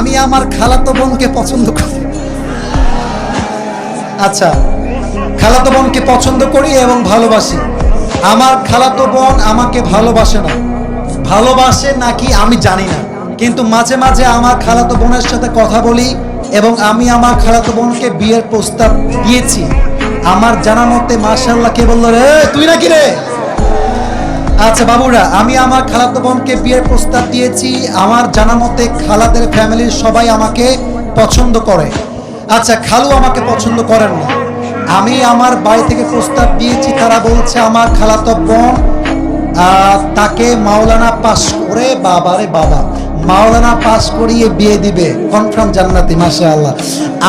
আমি আমার খালাতো বোনকে পছন্দ করি। আচ্ছা খালাতো বোনকে পছন্দ করি এবং ভালোবাসি। আমার খালাতো বোন আমাকে ভালোবাসে না। ভালোবাসে নাকি আমি জানি না। কিন্তু মাঝে মাঝে আমার খালাতো বোনের সাথে কথা বলি এবং আমি আমার খালাতো বোনকে বিয়ের প্রস্তাব দিয়েছি। আমার জানা মতে মার্শাল্লাহ কে বলল রে, তুই নাকি রে? আচ্ছা বাবুরা, আমি আমার খালাতো বোনকে বিয়ের প্রস্তাব দিয়েছি। আমার জানা মতে খালাদের ফ্যামিলির সবাই আমাকে পছন্দ করে। আচ্ছা খালু আমাকে পছন্দ করেন না। আমি আমার বাড়ি থেকে প্রস্তাব দিয়েছি, তারা বলছে আমার খালাতো বোন তাকে মাওলানা পাস করে বাবারে বাবা, মাওলানা পাস করিয়ে বিয়ে দিবে। কনফার্ম জান্নাতি মাসা আল্লাহ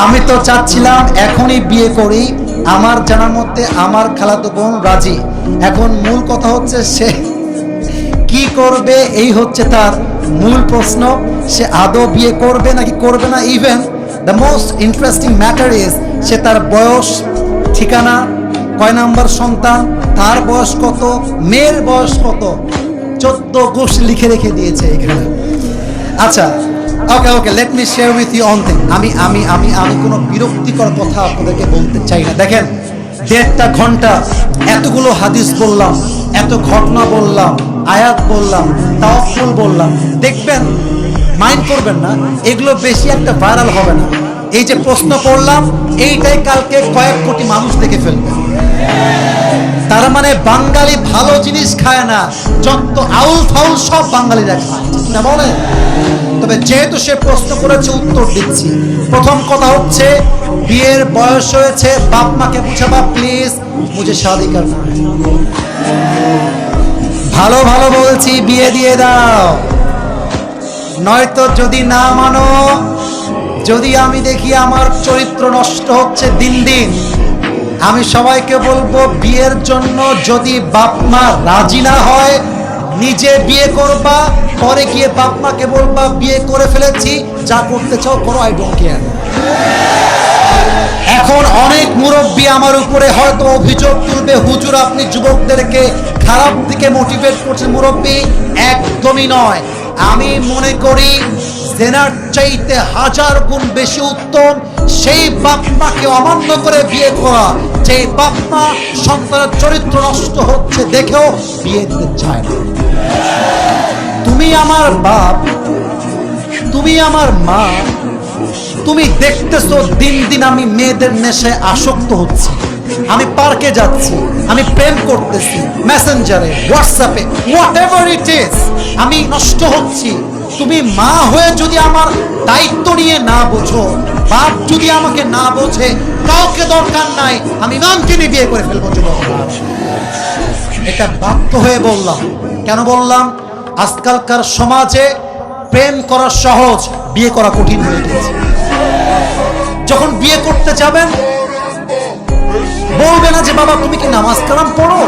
আমি তো চাচ্ছিলাম এখনই বিয়ে করি। আমার জানার মধ্যে আমার খালাতো বোন রাজি। এখন মূল কথা হচ্ছে সে কি করবে? এই হচ্ছে তার মূল প্রশ্ন। সে আদৌ বিয়ে করবে নাকি করবে না? Even the most interesting matter is সে তার বয়স, ঠিকানা, কয় নাম্বার সন্তান, তার বয়স কত, মেয়ের বয়স কত? চোদ্দ গোষ লিখে রেখে দিয়েছে এখানে। আচ্ছা okay okay let me share with you one thing আমি আমি আমি আমি কোনো বিরক্তিকর কথা আপনাদেরকে বলতে চাই না। দেখেন, দেড়টা ঘণ্টা এতগুলো হাদিস বললাম, এত ঘটনা বললাম আয়াত বললাম তাওয়াক্কুল বললাম। দেখবেন মাইন্ড করবেন না, এগুলো বেশি একটা ভাইরাল হবে না। এই যে প্রশ্ন করলাম, এইটাই কালকে কয়েক কোটি মানুষ দেখে ফেলবে। তার মানে বাঙালি ভালো জিনিস খায় না, যত আউল ফাউল সব বাঙালিরা খায় না বলে? তবে যেহেতু সে প্রশ্ন করেছে, উত্তর দিচ্ছি। প্রথম কথা হচ্ছে, বিয়ের বয়স হয়েছে, বাপ মাকে বুঝাবা প্লিজ করনা है। ভালো ভালো বলছি, বিয়ে দিয়ে দাও। নয়তো যদি না মানো, যদি আমি দেখি আমার চরিত্র নষ্ট হচ্ছে দিন দিন, আমি সবাইকে বলব, বিয়ের জন্য যদি বাপ মা রাজি না হয়, নিজে বিয়ে করবা, পরে গিয়ে বাপ মাকে বলবা, বিয়ে করে ফেলেছি, যা করতে চাও করো আই ডোন্ট কেয়ার মুরব্বী আমার উপরে হয়তো অভিযোগ তুলবে হুজুর, আপনি যুবকদেরকে খারাপ দিকে মোটিভেট করছেন মুরব্বী। একদমই নয়। আমি মনে করি জেনার চাইতে হাজার গুণ বেশি উত্তম সেই বাপমাকে অমান্য করে বিয়ে করা। যে বাপমা সন্তানের চরিত্র নষ্ট হচ্ছে দেখেও বিয়ে দিতে চায় না। তুমি আমার বাপ, তুমি আমার মা তুমি দেখতেছো, দিন দিন আমি মেয়েদের নেশায় আসক্ত হচ্ছি। আমি পার্কে যাচ্ছি, আমি প্রেম করতেছি, মেসেঞ্জারে, হোয়াটসঅ্যাপে হোয়াট এভার ইট ইজ আমি নষ্ট হচ্ছি। তুমি মা হয়ে যদি আমার দায়িত্ব নিয়ে না বোঝো, বাপ যদি আমাকে না বোঝে, কাউকে দরকার নাই, আমি নামকে নিয়ে বিয়ে করে ফেলব, যুবক। এটা বাধ্য হয়ে বললাম। কেন বললাম? আজকালকার সমাজে প্রেম করা সহজ, বিয়ে করা কঠিন হয়ে গেছে। যখন বিয়ে করতে যাবেন বলবে না যে বাবা তুমি কি নামাজ কালাম পড়ো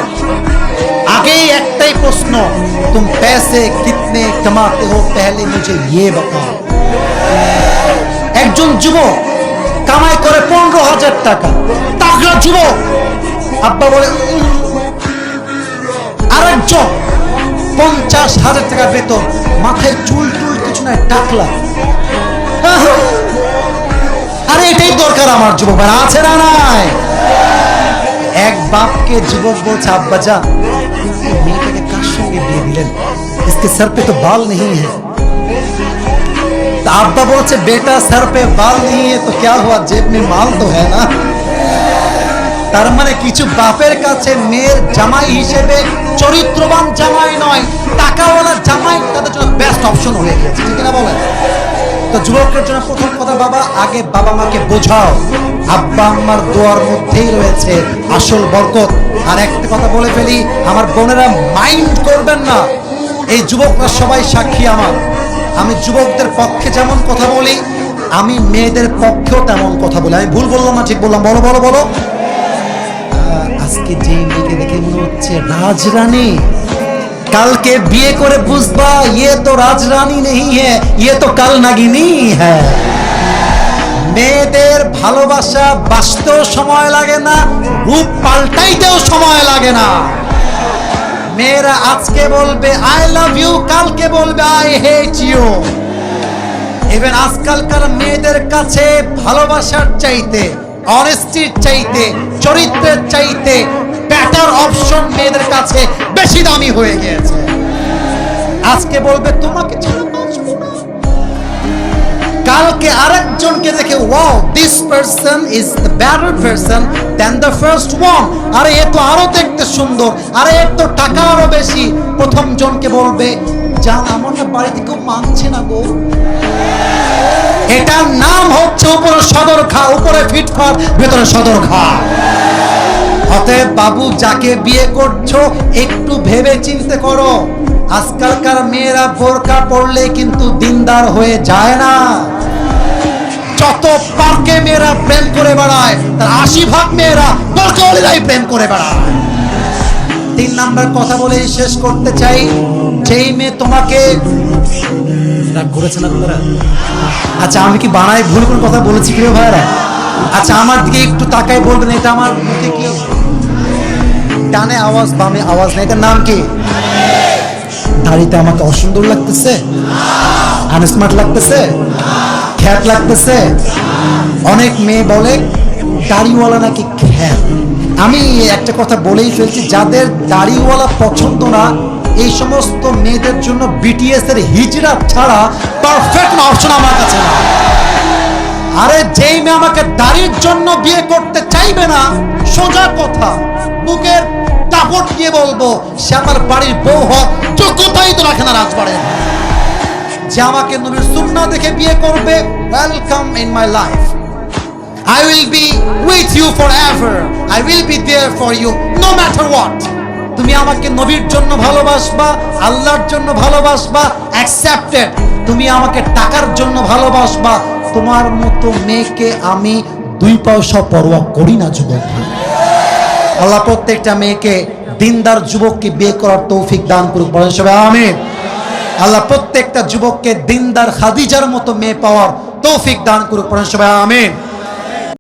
আগেই একটাই প্রশ্ন তুম पैसे कितने कमाते हो पहले मुझे ये बताओ একজন যুবক কামাই করে পনেরো হাজার টাকা তাগড়া যুবক আব্বা বলে "উম, আরেকজন পঞ্চাশ হাজার টাকা বেতন মাথায় চুল টুল কিছু নাই টাকলা আহ! আরে এটাই দরকার আমার আছে না নাই? এক বাপকে যুবক বলছে মেয়েটাকে কার সঙ্গে বিয়ে দিলেন? माल तो है ना তার মানে কিছু বাপের কাছে মেয়ের জামাই হিসেবে চরিত্রবান জামাই নয়, টাকাওয়ালা জামাই তাদের জন্য বেস্ট অপশন হয়ে গেছে ঠিক না বলেন? তো যুবকের জন্য প্রথম কথা, বাবা, আগে বাবা মাকে বোঝাও। আব্বা আম্মার দোয়ার মধ্যেই রয়েছে আসল বরকত। আর একটা কথা বলে ফেলি, আমার বোনেরা মাইন্ড করবেন না। এই যুবকরা সবাই সাক্ষী আমার। আমি যুবকদের পক্ষে যেমন কথা বলি, আমি মেয়েদের পক্ষেও তেমন কথা বলি। আমি ভুল বললাম না, ঠিক বললাম? বলো বলো বলো। আজকে যে মেয়েকে দেখে মনে হচ্ছে রাজরানী। কালকে বিয়ে করে বুঝবা ইয়ে তো রাজরানী নেই ইয়ে তো কাল নাগিনী হ্যাঁ মেয়েদের ভালোবাসা বাঁচতেও সময় লাগে না, রূপ পাল্টাইতেও সময় লাগে না। মেয়েরা আজকে বলবে আই লাভ ইউ কালকে বলবে আই হেট ইউ ইভেন আজকালকার মেয়েদের কাছে ভালোবাসার চাইতে অনেস্টির চাইতে, চরিত্রের চাইতে বেটার অপশন মেয়েদের কাছে বেশি দামি হয়ে গিয়েছে। আজকে বলবে, তোমাকে। কালকে আরেকজনকে দেখে wow this person is the better person than the first one আরে, এ তো আরও দেখতে সুন্দর। আরে, এর তো টাকা আরও বেশি। প্রথম জনকে বলবে জান আমার না বাড়িতে কেউ মানছে না গো। এটার নাম হচ্ছে উপরে সদর খা উপরে ফিটফাট, ভেতরে সদর খা অতএব বাবু, যাকে বিয়ে করছ, একটু ভেবে চিন্তে করো। আজকালকার মেয়েরা বোরকা পড়লে কিন্তু দিনদার হয়ে যায় না। যত পার্কে মেয়েরা প্রেম করে বেড়ায়, তার আশি ভাগ মেয়েরা বোরকাওয়ালিরাই প্রেম করে বেড়ায়। তিন নাম্বার কথা বলে শেষ করতে চাই, যেই মেয়ে তোমাকে করেছেন আপনারা আচ্ছা আমি কি বানাই ভুল কোনো কথা বলেছি প্রিয় ভাইরা আচ্ছা আমার দিকে একটু তাকাই বলবেন, এটা আমার মুখে কি? ডানে আওয়াজ, বামে আওয়াজ নেই, এটার নাম কি? দাড়িতে আমাকে অসুন্দর লাগতেছে? আনস্মার্ট লাগতেছে? খ্যাত লাগতেছে? অনেক মেয়ে বলে, দাড়িওয়ালা নাকি খ্যাত? আমি একটা কথা বলেই ফেলছি, যাদের দাড়িওয়ালা পছন্দ না, এই সমস্ত মেয়েদের জন্য বিটিএস এর হিজড়া ছাড়া পারফেক্ট অপশন আমার কাছে না। আরে যেই মেয়ে আমাকে দাড়ির জন্য বিয়ে করতে চাইবে না, সোজা কথা বুকের টাপট দিয়ে বলব, সে আমার বাড়ির বউ হোক যোগ্যতাই তো রাখে না রাজবাড়ে যে আমাকে নবীর সুন্না দেখে বিয়ে করবে welcome in my life I will be with you forever. I will be there for you no matter what. তুমি আমাকে নবীর জন্য ভালোবাসবা, আল্লাহর জন্য ভালোবাসবা অ্যাকসেপ্টেড তুমি আমাকে টাকার জন্য ভালোবাসবা তোমার মতো মেয়েকে আমি দুই পয়সা পরোয়া করি না, যুবক আল্লাহ প্রত্যেকটা মেয়েকে দিনদার যুবককে বিয়ে করার তৌফিক দান করুক সবাই আমিন। আল্লাহ প্রত্যেকটা যুবককে দিনদার খাদিজার মতো মেয়ে পাওয়ার তৌফিক দান করুক, বলেন সবাই আমিন।